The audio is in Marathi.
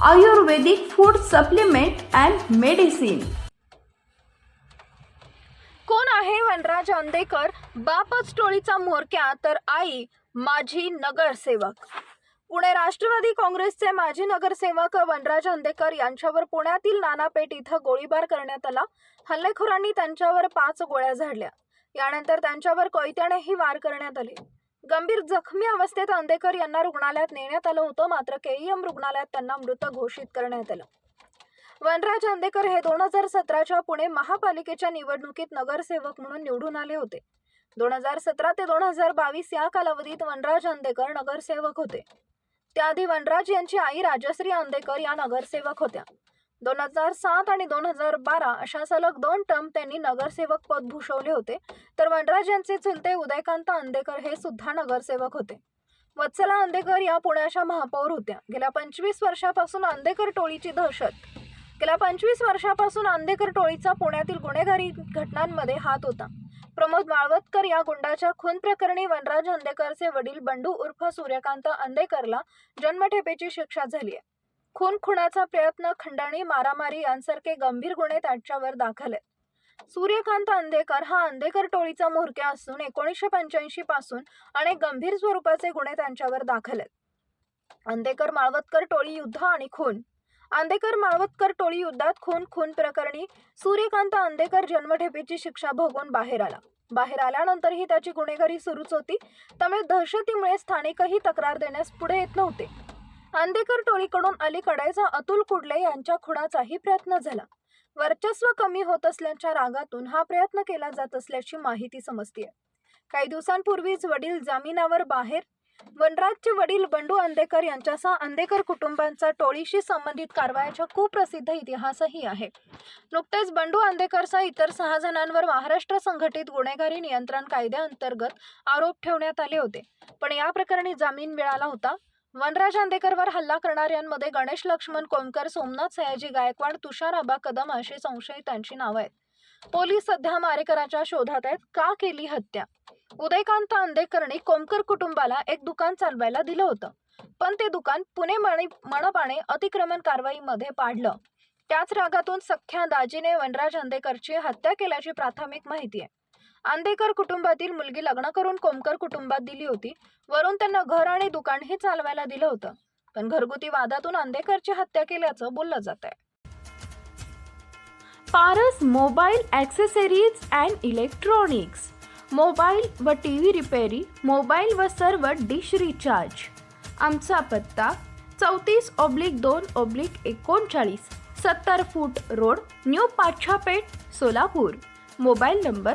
Ayurvedic food supplement and medicine कोण आहे वनराज अंदेकर बापच टोळीचा म्होरक्या तर आई माझी नगरसेवक. पुणे राष्ट्रवादी काँग्रेसचे माजी नगरसेवक वनराज अंदेकर यांच्यावर पुण्यातील नानापेठ इथं गोळीबार करण्यात आला. हल्लेखोरांनी त्यांच्यावर पाच गोळ्या झाडल्या. यानंतर त्यांच्यावर कोयत्यानेही वार करण्यात आले. गंभीर जखमी अवस्थेत अंदेकर यांना रुग्णालयात नेण्यात आलं होतं. मात्र केईएम रुग्णालयात त्यांना मृत घोषित करण्यात आलं. वनराज अंदेकर हे दोन हजार सतराच्या पुणे महापालिकेच्या निवडणुकीत नगरसेवक म्हणून निवडून आले होते. दोन हजार सतरा ते दोन हजार बावीस या कालावधीत वनराज अंदेकर नगरसेवक होते. त्याआधी वनराज यांची आई राजश्री अंदेकर या नगरसेवक होत्या. दोन हजार सात आणि दोन हजार बारा अशा सलग दोन टर्म त्यांनी नगरसेवक पद भूषवले होते. तर वनराज यांचे चुलते उदयकांत अंदेकर हे सुद्धा नगरसेवक होते. वत्सला अंदेकर या पुण्याच्या महापौर होत्या. गेल्या पंचवीस वर्षापासून अंदेकर टोळीची दहशत. गेल्या पंचवीस वर्षापासून आंदेकर टोळीचा पुण्यातील गुन्हेगारी घटनांमध्ये हात होता. प्रमोद माळवतकर या गुंडाच्या खून प्रकरणी वनराज अंदेकरचे वडील बंडू उर्फ सूर्यकांत अंदेकरला जन्मठेपेची शिक्षा झाली आहे खून खुणाचा प्रयत्न खंडणी मारामारी यांसारखे गंभीर गुन्हे त्यांच्यावर दाखल आहेत सूर्यकांत अंधेकर हा अंधेकर टोळीचा म्होरक्या असून एकोणीसशे पंच्याऐंशी पासून अनेक गंभीर स्वरूपाचे गुन्हे त्यांच्यावर दाखल आहेत अंधेकर माळवतकर टोळी युद्ध आणि खून. आंदेकर माळवतकर टोळी युद्धात खून खून प्रकरणी सूर्यकांत आंदेकर जन्मठेपेची शिक्षा भोगून बाहेर आला. बाहेर आल्यानंतरही त्याची गुन्हेगारी सुरूच होती. त्यामुळे दहशतीमुळे स्थानिकही तक्रार देण्यास पुढे येत नव्हते. आंदेकर टोळीकडून अलीकडेच अतुल कुडले यांच्या खुणाचाही प्रयत्न झाला. वर्चस्व कमी होत असल्याच्या रागातून हा प्रयत्न केला जात असल्याची माहिती समजते काही दिवसांपूर्वीच वडील जामिनावर बाहेर वनराजचे वडील बंडू अंदेकर यांच्यासह अंदेकर कुटुंबांचा टोळीशी संबंधित कारवायाचा कुप्रसिद्ध इतिहासही आहे. नुकतेच बंडू अंदेकरसह इतर सहा जणांवर महाराष्ट्र संघटित गुन्हेगारी नियंत्रण कायद्याअंतर्गत आरोप ठेवण्यात आले होते. पण या प्रकरणी जामीन मिळाला होता. वनराज आंदेकरवर हल्ला करणाऱ्यांमध्ये गणेश लक्ष्मण कोमकर सोमनाथ सयाजी गायकवाड तुषार आबा कदम अशी संशयितांची नावं आहेत. पोलीस सध्या मारेकराच्या शोधात आहेत. का केली हत्या? उदयकांत अंधेकरने कोमकर कुटुंबाला एक दुकान चालवायला दिलं होतं. पण ते दुकान पुणे मणी मनपाने अतिक्रमण कारवाईमध्ये पाडलं. त्याच रागातून सख्या दाजीने वनराज आंदेकरची हत्या केल्याची प्राथमिक माहिती आहे. अंधेकर कुटुंबातील मुलगी लग्न करून कोमकर कुटुंबात दिली होती. वरून त्यांना घर आणि दुकानही चालवायला दिलं होतं. पण घरगुती वादातून अंधेकरची हत्या केल्याचं बोललं जात आहे Paras mobile accessories and electronics. Mobile व टी व्ही रिपेरी मोबाईल व सर्व डिश रिचार्ज. आमचा पत्ता चौतीस ऑब्लिक दोन ऑब्लिक एकोणचाळीस सत्तर feet road new Pachhapeth Solapur. Mobile number